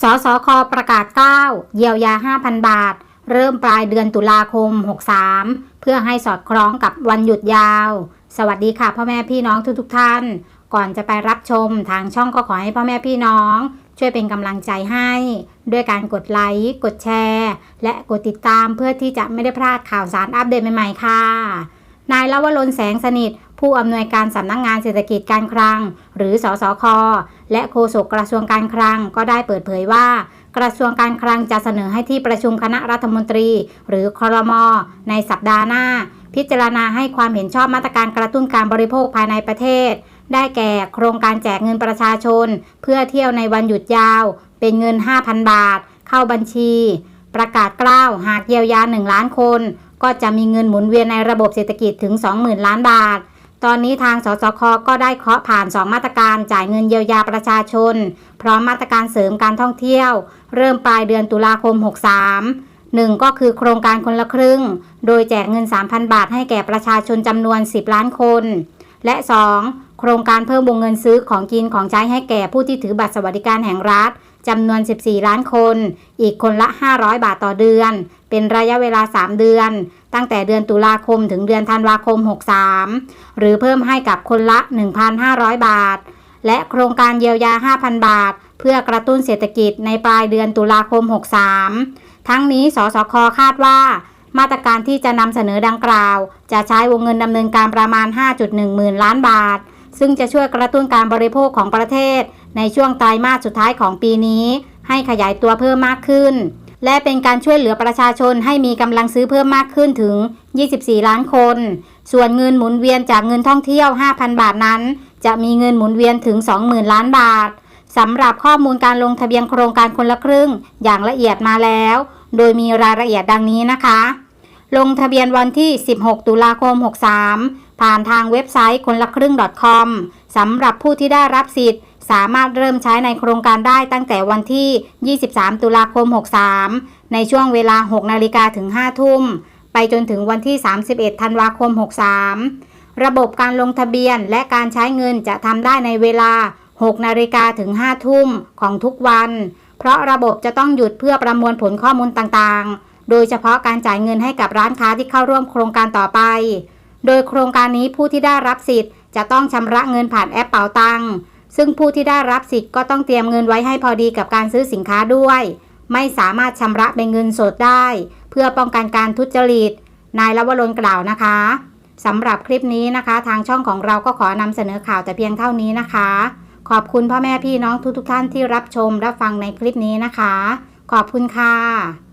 สสคประกาศ 9 เยียวยา 5,000 บาท เริ่มปลายเดือนตุลาคม 63 เพื่อให้สอดคล้องกับวันหยุดยาว สวัสดีค่ะพ่อแม่พี่น้องทุกๆทท่าน ก่อนจะไปรับชมทางช่องก็ขอให้พ่อแม่พี่น้อง ช่วยเป็นกำลังใจให้ ด้วยการกดไลค์กดแชร์ และกดติดตามเพื่อที่จะไม่ได้พลาดข่าวสารอัปเดตใหม่ๆค่ะนายลวรนแสงสนิท ผู้อำนวยการสำนักงงานเศรษฐกิจการคลัง หรือสสค และโฆษกกระทรวงการคลังก็ได้เปิดเผยว่า กระทรวงการคลังจะเสนอให้ที่ประชุมคณะรัฐมนตรี หรือครมในสัปดาห์หน้า พิจารณาให้ความเห็นชอบมาตรการกระตุ้นการบริโภคภายในประเทศ ได้แก่โครงการแจกเงินประชาชน เพื่อเที่ยวในวันหยุดยาว เป็นเงิน 5,000 บาท เข้าบัญชี ประกาศกล้าวหากเยียวยา 1 ล้านคน ก็จะมีเงินหมุนเวียนในระบบเศรษฐกิจถึง 20,000 ล้านบาท ตอนนี้ทางสสคก็ได้เคาะผ่าน 2 มาตรการจ่ายเงินเยียวยาประชาชน พร้อมมาตรการเสริมการท่องเที่ยว เริ่มปลายเดือนตุลาคม 63 1 ก็คือโครงการคนละครึ่ง โดยแจกเงิน 3,000 บาทให้แก่ประชาชนจำนวน 10 ล้านคน และ 2 โครงการเพิ่มวงเงินซื้อของกินของใช้ให้แก่ผู้ที่ถือบัตรสวัสดิการแห่งรัฐจำนวน 14 ล้านคน อีกคนละ 500 บาทต่อเดือน เป็นระยะเวลา 3 เดือน ตั้งแต่เดือนตุลาคมถึงเดือนธันวาคม 63 หรือเพิ่มให้กับคนละ 1,500 บาท และโครงการเยียวยา 5,000 บาท เพื่อกระตุ้นเศรษฐกิจในปลายเดือนตุลาคม 63 ทั้งนี้ สสคคาดว่า มาตรการที่จะนำเสนอดังกล่าว จะใช้วงเงินดำเนินการประมาณ 5.1 หมื่นล้านบาท ซึ่งจะช่วยกระตุ้นการบริโภคของประเทศ ในช่วงไตรมาสสุดท้ายของปีนี้ ให้ขยายตัวเพิ่มมากขึ้น และเป็นการช่วยเหลือประชาชนให้มีกำลังซื้อเพิ่มมากขึ้นถึง 24 ล้านคน ส่วนเงินหมุนเวียนจากเงินท่องเที่ยว 5,000 บาทนั้น จะมีเงินหมุนเวียนถึง 20,000 ล้านบาทสำหรับข้อมูลการลงทะเบียนโครงการคนละครึ่ง อย่างละเอียดมาแล้ว โดยมีรายละเอียดดังนี้นะคะ ลงทะเบียนวันที่ 16 ตุลาคม 63 ผ่านทางเว็บไซต์คนละครึ่ง .com สำหรับผู้ที่ได้รับสิทธิ์ สามารถเริ่มใช้ในโครงการได้ตั้งแต่วันที่ 23 ตุลาคม 63 ในช่วงเวลา 6 นาฬิกาถึง 5 ทุ่ม ไปจนถึงวันที่ 31 ธันวาคม 63 ระบบการลงทะเบียนและการใช้เงินจะทำได้ในเวลา 6 นาฬิกาถึง 5 ทุ่มของทุกวัน เพราะระบบจะต้องหยุดเพื่อประมวลผลข้อมูลต่างๆ โดยเฉพาะการจ่ายเงินให้กับร้านค้าที่เข้าร่วมโครงการต่อไป โดยโครงการนี้ผู้ที่ได้รับสิทธิ์ จะต้องชำระเงินผ่านแอปเป๋าตังค์ ซึ่งผู้ที่ได้รับสิทธิ์ก็ต้องเตรียมเงินไว้ให้พอดีกับการซื้อสินค้าด้วย ไม่สามารถชำระเป็นเงินสดได้ เพื่อป้องกันการทุจริต นายลวรนกล่าวนะคะสำหรับคลิปนี้นะคะ ทางช่องของเราก็ขอนำเสนอข่าวแต่เพียงเท่านี้นะคะ ขอบคุณพ่อแม่พี่น้องทุกๆท่านที่รับชมรับฟังในคลิปนี้นะคะ ขอบคุณค่ะ